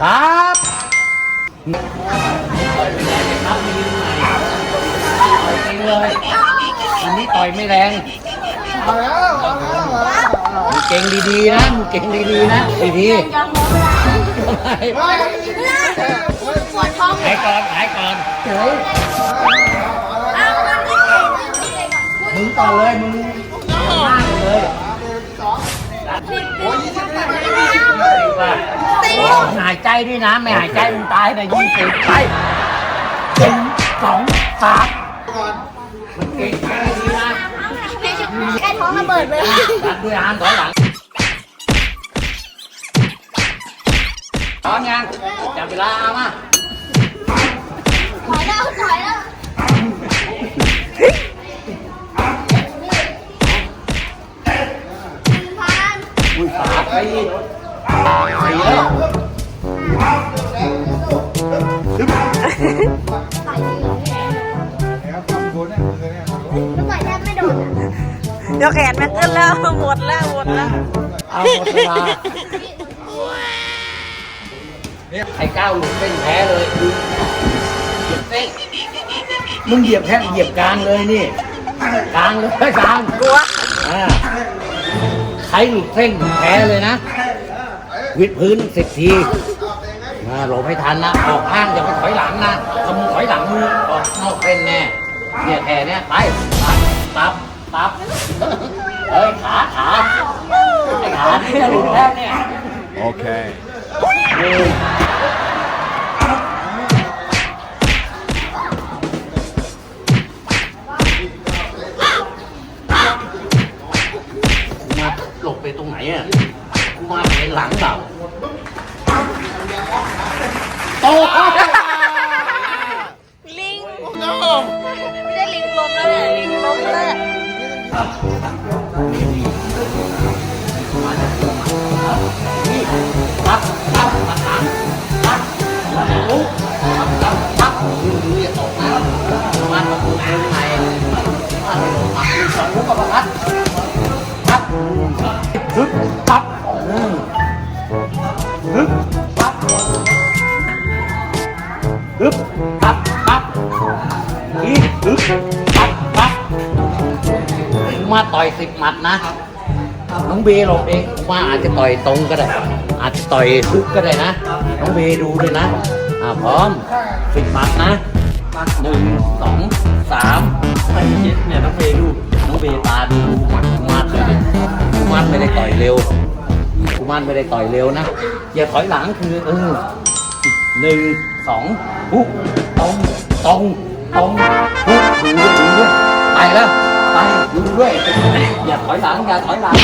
ครับต่อยไม่แรงนะครับมีใหม่ต่อยจริงเลยอันนี้ต่อยไม่แรงมาแล้วมาแล้วมาแล้วมึงเก่งดีๆนะมึงเก่งดีๆนะดีดียอมรับได้เฮ้ยปวดท้องหายก่อนหายก่อนเฮ้ยเอามันที่เก่งมึงต่อเลยมึงายใจด้วยนะ ไม่หายใจมึงตายนะยี่สิบไปหนึ่งสองสามก่อนมันเก่งแค่นี้นะใกล้ท้องระเบิดเลยตัดด้วยอานถอยหลังพร้อมยังจับเวลาเอามาถอยแล้วถอยแล้วพันอุ้ยสามไปอีกสี่แล้วแล้ว ยมือเนี่ยลูกไก่แทบไม่โดนเดี๋ยวแขนมันขึ้นแล้วหมดแล้วหมดแล้วเอาหมดเวลาไอ้ก้าวหลุดเส้นแพ้เลยคือเหยียบเส้นมึงเหยียบแค่เหยียบกลางเลยนี่กลางเลยกลางกลัวอ่าใครหลุดเส้นแพ้เลยนะวิดพื้นสิบที อ่าหลบให้ทันนะ ออกข้างอย่าไปถอยหลังนะถ้ามึงถอยหลังมึงออกนอกเส้นแน่เนี่ยแค่เนี้ยไปตับตับตับเฮ้ยขาขาไอ้ขาที่จะหลุดแล้วเนี่ย Okay. มาหลบไปตรงไหนอะกูมาเป็นหลังเปล่า โตลิงไม่ได้ลิงลมแล้วเนี่ยลิงลมแล้ว ฮึบปั๊บปั๊บอีฮึบปั๊บปับมาต่อยสิบหมัดนะน้องเบย์หลบเองว่าอาจจะต่อยตรงก็ได้ อาจจะต่อยทุกก็ได้นะ น้องเบย์ดูด้วยนะอ่าพร้อมสิบหมัดนะหนึ่งสองสามไอ้เจ็ดเนี่ยน้องเบย์ดูน้องเบย์ตาดูหมัดกุมารเลยกุมารไม่ได้ต่อยเร็วกุมารไม่ได้ต่อยเร็วนะอย่าถอยหลังคือเออหนึ่ง สองปุ๊บตรงตรงตรงปุ๊บดูด้วยดูด้วยไปแล้วไปดูด้วยอย่าถอยหลังอย่าถอยหลัง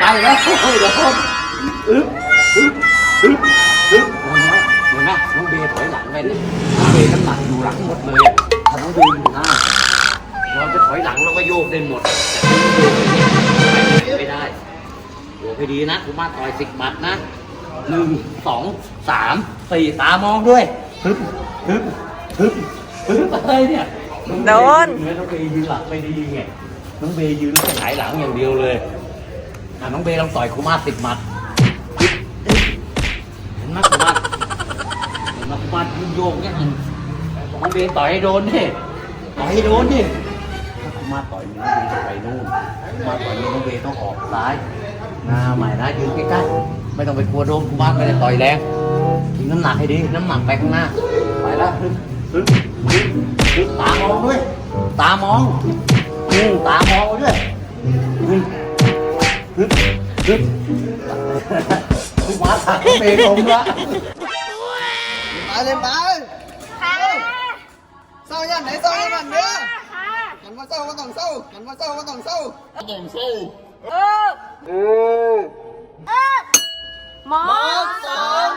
ไปแล้วเฮ้ยเดี๋ยวพ่นอึ๊บอึ๊บอึ๊บอึ๊บเห็นไหมเห็นไหมน้องเบย์ถอยหลังไปเนี่ยน้องเบย์น้ำหนักอยู่หลังหมดเลยอะถ้าน้องเบย์อยู่หน้าเราจะถอยหลังเราก็โยกได้หมดแต่ไม่ได้โยกให้ดีนะคุณมาต่อยสิบหมัดนะหนึ่งสองสามสี่ตามองด้วย ฮึบฮึบฮึบฮึบอะไรเนี่ยโดนเนื้อน้องเบย์ยืนหลังไม่ดีไงน้องเบย์ยืนแล้วจะหงายหลังอย่างเดียวเลยอะน้องเบย์ลองต่อยคูมาสิบหมัดเห็นไหมคูมาเห็นไหมคูมายืนโยกเนี่ยน้องเบย์ต่อยให้โดนดิต่อยให้โดนดิถ้าคูมาต่อยมือน้องเบย์จะไปนู่นคูมาต่อยมือน้องเบย์ต้องออกซ้ายหน้าใหม่นะยืนใกล้ๆไม่ต้องไปกลัวโดนคูมาไม่ได้ต่อยแรงทิ้ งน้ำหนักให้ดี น้ำหนักไปข้างหน้า ไปแล้วฮึบฮึบฮึบฮึบตามองด้วย ตามองอืมตามองด้วยอืมฮึบฮึบทุกมาถักเมย์ลงละมาเลยมาค่ะเศร้ายันไหนเศร้ายันมันเนื้อค่ะกันมาเศร้าก็ต้องเศร้ากันมาเศร้าก็ต้องเศร้าต้องเศร้าเออเออหมอสองมวย